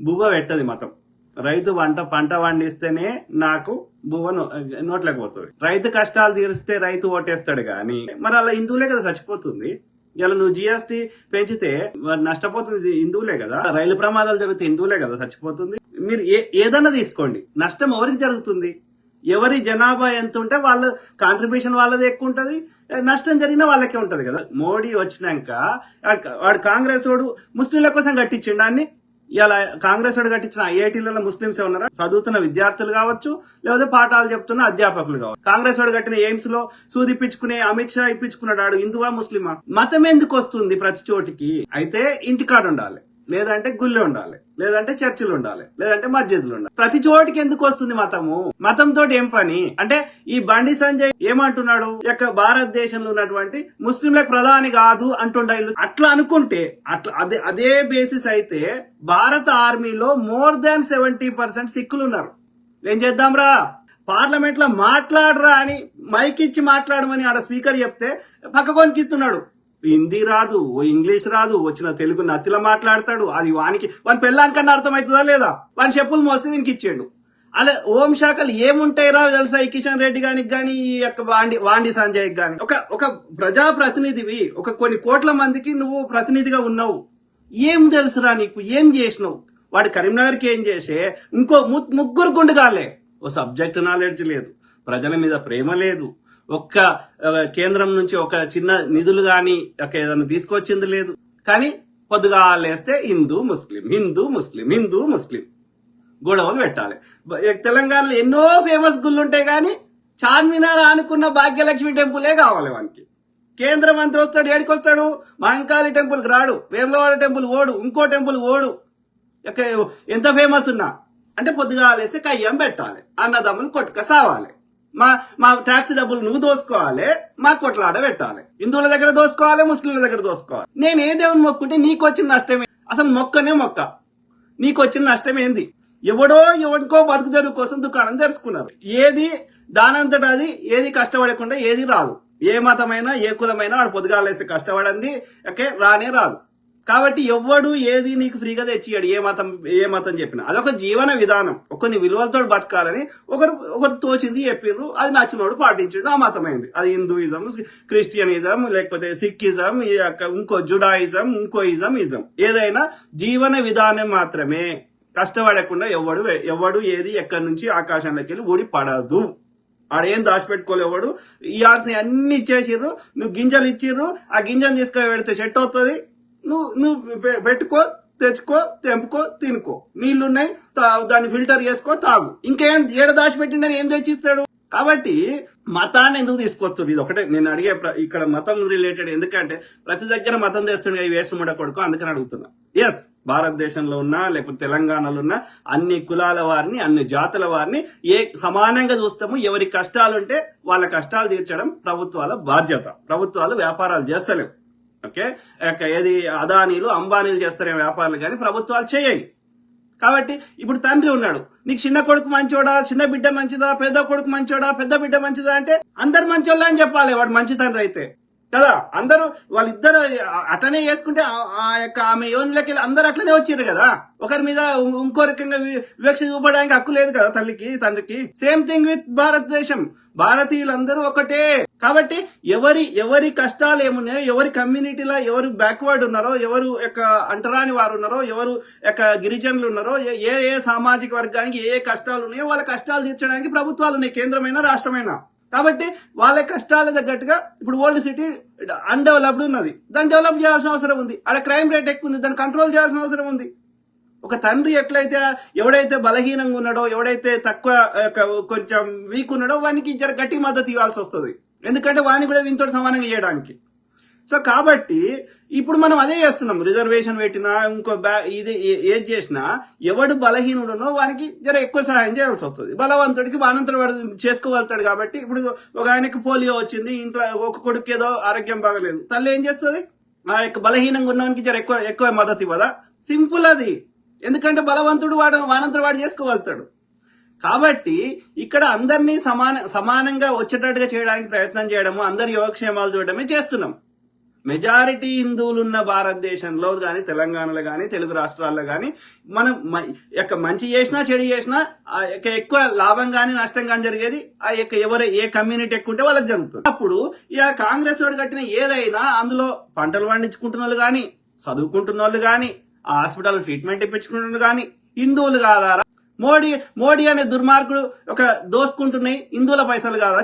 బువ్వ పెట్టది మతం. రైతు వంట పంట పండిస్తేనే నాకు బువ్వ నోట్లోకి పోతుంది. రైతు కష్టాలు తీరిస్తే రైతు ఓటేస్తాడు కానీ మరి అలా హిందువులే కదా చచ్చిపోతుంది. ఇలా నువ్వు జిఎస్టీ పెంచితే నష్టపోతుంది హిందువులే కదా. రైలు ప్రమాదాలు జరిగితే హిందువులే కదా చచ్చిపోతుంది. మీరు ఏ ఏదన్నా తీసుకోండి. నష్టం ఎవరికి జరుగుతుంది? ఎవరి జనాభా ఎంత ఉంటే వాళ్ళ కాంట్రిబ్యూషన్ వాళ్ళది ఎక్కువ ఉంటుంది నష్టం జరిగినా వాళ్ళకే ఉంటుంది కదా. మోడీ వచ్చినాక వాడు- వాడు కాంగ్రెస్ వాడు ముస్లింల కోసం కట్టించిండు ఇలా కాంగ్రెస్ వాడు కట్టించిన ఐఐటీలలో ముస్లింస్ ఉన్నారా చదువుతున్న విద్యార్థులు కావచ్చు లేకపోతే పాఠాలు చెప్తున్న అధ్యాపకులు కావచ్చు. కాంగ్రెస్ వాడు కట్టిన ఎయిమ్స్లో సూదిప్పించుకునే అమిత్ షా ఇప్పించుకున్నాడు ఆడు హిందువా ముస్లిమా? మతం ఎందుకు వస్తుంది ప్రతి చోటికి? అయితే ఇంటికాడు ఉండాలి. లేదంటే గుళ్ళు ఉండాలి లేదంటే చర్చిలు ఉండాలి లేదంటే మస్జిద్లు ఉండాలి. ప్రతి చోటికి ఎందుకు వస్తుంది మతము? మతం తోటి ఏం పని? అంటే ఈ బండి సంజయ్ ఏమంటున్నాడు? యొక్క భారతదేశంలో ఉన్నటువంటి ముస్లింలకు ప్రధాని కాదు అంటుండీ అట్లా అనుకుంటే అట్లా అదే అదే బేసిస్ అయితే భారత ఆర్మీలో మోర్ దాన్ సెవెంటీ పర్సెంట్ సిక్కులు ఉన్నారు. ఏం చేద్దాంరా? పార్లమెంట్లో మాట్లాడరా అని మైక్ ఇచ్చి మాట్లాడమని ఆడ స్పీకర్ చెప్తే పక్కకొని కిత్తున్నాడు హిందీ రాదు ఓ ఇంగ్లీష్ రాదు వచ్చిన తెలుగు నత్తిలో మాట్లాడతాడు అది వానికి వాని పెళ్ళానికన్నా అర్థమవుతుందా లేదా? వాని చెప్పులు మోస్తే వీనికి ఇచ్చాడు. అలా ఓం శాఖలు ఏముంటాయిరా తెలుసా ఈ కిషన్ రెడ్డి గానికి కానీ ఈ యొక్క వాండి వాండి సంజయ్ గాని? ఒక ఒక ప్రజా ప్రతినిధివి ఒక కొన్ని కోట్ల మందికి నువ్వు ప్రతినిధిగా ఉన్నావు. ఏం తెలుసురా నీకు? ఏం చేసినావు? వాడు కరీంనగర్కి ఏం చేసే? ఇంకో ము- ముగ్గురు గుండుగాలే ఓ సబ్జెక్ట్ నాలెడ్జ్ లేదు. ప్రజల మీద ప్రేమ లేదు. ఒక్క కేంద్రం నుంచి ఒక చిన్న నిధులు గాని ఒక ఏదైనా తీసుకొచ్చింది లేదు. కానీ పొద్దుగా లేస్తే హిందూ ముస్లిం హిందూ ముస్లిం హిందూ ముస్లిం గొడవలు పెట్టాలి. తెలంగాణలో ఎన్నో ఫేమస్ గుళ్ళు ఉంటాయి కానీ చార్మినార్ అనుకున్న భాగ్యలక్ష్మి టెంపులే కావాలి వానికి. కేంద్ర మంత్రి వస్తాడు ఏడికి వస్తాడు? మహంకాళి టెంపుల్కి రాడు వేములవాడ టెంపుల్ ఓడు ఇంకో టెంపుల్ ఓడు. ఎంత ఫేమస్ ఉన్నా? అంటే పొద్దుగా లేస్తే కయ్యం పెట్టాలి అన్నదమ్ములు కొట్టుక సావాలి. మా మా ట్యాక్స్ డబ్బులు నువ్వు దోసుకోవాలి మా కొట్లాడ పెట్టాలి. హిందువుల దగ్గర దోసుకోవాలి ముస్లింల దగ్గర దోసుకోవాలి. నేను ఏ దేవుని మొక్కుంటే నీకు వచ్చిన నష్టమే? అసలు మొక్కనే మొక్క. నీకు వచ్చిన నష్టం ఏంది? ఎవడో ఎవడికో బతుకు తెరువు కోసం దుకాణం తెరుచుకున్నారు. ఏది దానంతట అది ఏది కష్టపడకుండా ఏది రాదు. ఏ మతమైనా ఏ కులమైనా వాడు పొద్దుగాలేస్తే కష్టపడింది ఓకే రానే రాదు. కాబట్టి ఎవ్వడు ఏది నీకు ఫ్రీగా తెచ్చియాడు ఏ మతం ఏ మతం చెప్పినా. అదొక జీవన విధానం. కొన్ని విలువలతో బతకాలని ఒకరు ఒకరు తోచింది చెప్పిండ్రు అది నచ్చినోడు పాటించిండు ఆ మతమైంది. అది హిందూయిజం క్రిస్టియనిజం లేకపోతే సిక్కిజం ఈ యొక్క ఇంకో జుడాయిజం ఇంకో ఇజం ఇజం. ఏదైనా జీవన విధానం మాత్రమే. కష్టపడకుండా ఎవడు ఎవడు ఏది ఎక్కడి నుంచి ఆకాశంలోకి వెళ్ళి ఊడి పడదు ఆడేం దాచిపెట్టుకోలేవాడు ఇయాల్సిన అన్ని ఇచ్చేసిర్రు నువ్వు గింజలు ఇచ్చిర్రు ఆ గింజలు తీసుకొని పెడితే చెట్టు అవుతుంది. నువ్వు నువ్వు పె- పెట్టుకో తెచ్చుకో తెంపుకో తినుకో. నీళ్ళున్నాయి తాగు. దాన్ని ఫిల్టర్ చేసుకో తాగు. ఇంకేం ఏడ దాచిపెట్టిండని ఏం తెచ్చిస్తాడు? కాబట్టి మతాన్ని ఎందుకు తీసుకొస్తుంది ఇది ఒకటే. నేను అడిగే ప్ర- ఇక్కడ మతం రిలేటెడ్ ఎందుకంటే ప్రతి దగ్గర మతం తెస్తుండే ఈ వేస్ట్ కొడుకు అందుకని అడుగుతున్నా. ఎస్ భారతదేశంలో ఉన్న లేకపోతే తెలంగాణలో ఉన్న అన్ని కులాల వారిని అన్ని జాతుల వారిని ఏ సమానంగా చూస్తాము. ఎవరి కష్టాలుంటే వాళ్ళ కష్టాలు తీర్చడం ప్రభుత్వాల బాధ్యత. ప్రభుత్వాలు వ్యాపారాలు చేస్తలేవు. ఓకే? ఏది అదానీలు అంబానీలు చేస్తారే వ్యాపారాలు కానీ ప్రభుత్వాలు చేయయి. కాబట్టి ఇప్పుడు తండ్రి ఉన్నాడు. నీకు చిన్న కొడుకు మంచోడా? చిన్న బిడ్డ మంచిదా? పెద్ద కొడుకు మంచోడా? పెద్ద బిడ్డ మంచిదా అంటే అందరు మంచోళ్ళే అని చెప్పాలి వాడు మంచి తండ్రి అయితే. కదా? అందరూ వాళ్ళిద్దరు అట్లనే చేసుకుంటే ఆ- యొక్క ఆమె యోనిలోకి వెళ్ళి అందరు అట్లనే వచ్చారు కదా? ఒకరి మీద ఇంకో రకంగా వివక్ష చూపడానికి హక్కు లేదు కదా తల్లికి తండ్రికి? సేమ్ థింగ్ విత్ భారతదేశం. భారతీయులందరూ ఒకటే. కాబట్టి ఎవరి ఎవరి కష్టాలు ఏమున్నాయో ఎవరి కమ్యూనిటీలో ఎవరు బ్యాక్వర్డ్ ఉన్నారో ఎవరు యొక్క అంటరాని వారు ఉన్నారో ఎవరు యొక్క గిరిజనులు ఉన్నారో ఏ ఏ ఏ సామాజిక వర్గానికి ఏ ఏ కష్టాలు ఉన్నాయో వాళ్ళ కష్టాలు తీర్చడానికి ప్రభుత్వాలు ఉన్నాయి కేంద్రమైన రాష్ట్రమైన. కాబట్టి వాళ్ళ కష్టాల తగ్గట్టుగా ఇప్పుడు ఓల్డ్ సిటీ అన్డెవలప్డ్ ఉన్నది. దాన్ని డెవలప్ చేయాల్సిన అవసరం ఉంది. అక్కడ క్రైమ్ రేట్ ఎక్కువ ఉంది. దాన్ని కంట్రోల్ చేయాల్సిన అవసరం ఉంది. ఒక తండ్రి ఎట్లయితే ఎవడైతే బలహీనంగా ఉన్నాడో ఎవడైతే తక్కువ కొంచెం వీక్ ఉన్నాడో వానికి జర గట్టి మద్దతు ఇవ్వాల్సి వస్తుంది. ఎందుకంటే వాని కూడా వీనితో సమానంగా చేయడానికి సో కాబట్టి ఇప్పుడు మనం అదే చేస్తున్నాం. రిజర్వేషన్ పెట్టినా ఇంకో బ్యా ఇది ఏది చేసినా ఎవడు బలహీనుడునో వానికి జర ఎక్కువ సహాయం చేయాల్సి వస్తుంది. బలవంతుడికి వానంతరం వాడు చేసుకోగలుగుతాడు కాబట్టి ఇప్పుడు ఒక ఆయనకి పోలియో వచ్చింది ఇంట్లో ఒక కొడుకు ఏదో ఆరోగ్యం బాగలేదు. తల్లి ఏం చేస్తుంది? ఆ యొక్క బలహీనంగా ఉన్నవానికి జర ఎక్కువ ఎక్కువ మద్దతు ఇవ్వదా? సింపుల్ అది. ఎందుకంటే బలవంతుడు వాడు వానంతుడు వాడు చేసుకోగలుగుతాడు. కాబట్టి ఇక్కడ అందరినీ సమాన సమానంగా వచ్చేటట్టుగా చేయడానికి ప్రయత్నం చేయడము అందరి యోగక్షేమాలు చూడడమే చేస్తున్నాం. మెజారిటీ హిందువులు ఉన్న భారతదేశంలో కానీ తెలంగాణలో కానీ తెలుగు రాష్ట్రాల్లో కానీ మనం యొక్క మంచి చేసినా చెడు చేసినా ఆ యొక్క ఎక్కువ లాభం కానీ నష్టం కానీ జరిగేది ఆ యొక్క ఎవరు ఏ కమ్యూనిటీ ఎక్కువ ఉంటే వాళ్ళకి జరుగుతుంది. అప్పుడు ఇక కాంగ్రెస్ వాడు కట్టిన ఏదైనా అందులో పంటలు పండించుకుంటున్న వాళ్ళు కానీ చదువుకుంటున్న వాళ్ళు కానీ ఆ హాస్పిటల్ ట్రీట్మెంట్ ఇప్పించుకున్న వాళ్ళు కానీ హిందువులు కాదారా? మోడీ మోడీ అనే దుర్మార్గుడు ఒక దోసుకుంటున్నాయి హిందువుల పైసలు కాదా?